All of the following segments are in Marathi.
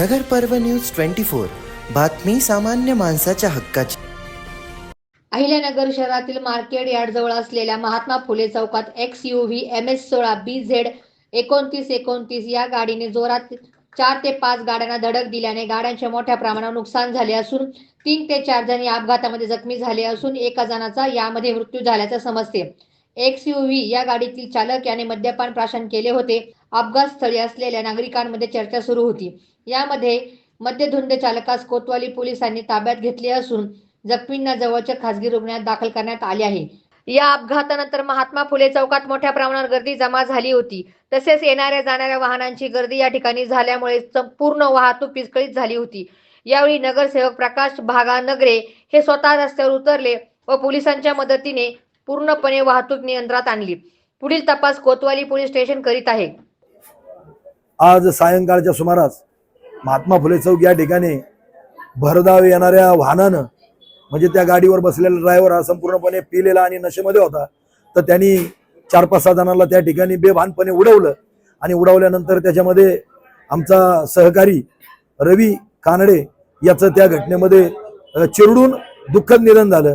नगर पर्व न्यूज ट्वेंटी फोर. बातमी सामान्य माणसाच्या हक्काची. अहिल्यानगर शहरातील मार्केट यार्डजवळ असलेल्या महात्मा फुले चौकात X U V M S सोळा बी झेड एकोणतीस एकोणतीस या गाडीने जोरात चार ते पाच गाड्यांना धडक दिल्याने गाड्यांचे मोठ्या प्रमाणावर नुकसान झाले असून तीन ते चार जण या अपघातामध्ये जखमी झाले असून एका जणाचा यामध्ये मृत्यू झाल्याचं समजते. एक्स यू व्ही या गाडीतील चालक याने मद्यपान प्राशन केले होते. अपघात स्थळी असलेल्या नागरिकांमध्ये चर्चा सुरू होती. यामध्ये मद्यधुंद चालकास कोतवाली पोलिसांनी ताब्यात घेतले असून जखमींना जवळच्या खासगी रुग्णालयात दाखल करण्यात आले आहे. या अपघातानंतर महात्मा फुले चौकात मोठ्या प्रमाणावर गर्दी जमा झाली होती. तसेच येणाऱ्या जाणाऱ्या वाहनांची गर्दी या ठिकाणी झाल्यामुळे संपूर्ण वाहतूक विस्कळीत झाली होती. यावेळी नगरसेवक प्रकाश भागा नगरे हे स्वतः रस्त्यावर उतरले व पोलिसांच्या मदतीने पूर्णपणे वाहतूक नियंत्रणात आणली. पुढील तपास कोतवाली पोलीस स्टेशन करीत आहे. आज सायंकाळच्या सुमारास महात्मा फुले चौक या ठिकाणी भरधाव येणाऱ्या वाहनानं म्हणजे त्या गाडीवर बसलेला ड्रायव्हर हा संपूर्णपणे पिलेला आणि नशेमध्ये होता. तर त्यांनी चार पाच सहा जणांना त्या ठिकाणी बेभानपणे उडवलं आणि उडवल्यानंतर त्याच्यामध्ये आमचा सहकारी रवी कानडे याचं त्या घटनेमध्ये चिरडून दुःखद निधन झालं.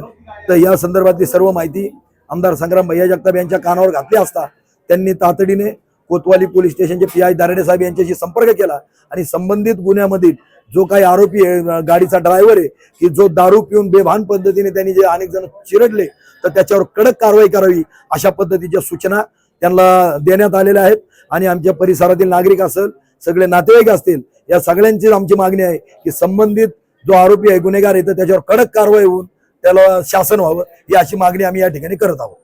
तर या संदर्भातली सर्व माहिती आमदार संग्राम भैया जगताप यांच्या कानावर घातली असता त्यांनी तातडीने कोतवाली पोलीस स्टेशनचे पी आय दारडे साहेब यांच्याशी संपर्क केला आणि संबंधित गुन्ह्यामधील जो काही आरोपी आहे गाडीचा ड्रायव्हर आहे की जो दारू पिऊन बेभान पद्धतीने त्यांनी जे अनेक जण चिरडले तर त्याच्यावर कडक कारवाई करावी अशा पद्धतीच्या सूचना त्यांना देण्यात आलेल्या आहेत. आणि आमच्या परिसरातील नागरिक असेल सगळे नातेवाईक असतील या सगळ्यांची आमची मागणी आहे की संबंधित जो आरोपी आहे गुन्हेगार आहे तर त्याच्यावर कडक कारवाई होऊन त्याला शासन व्हावं ही अशी मागणी आम्ही या ठिकाणी करत आहोत.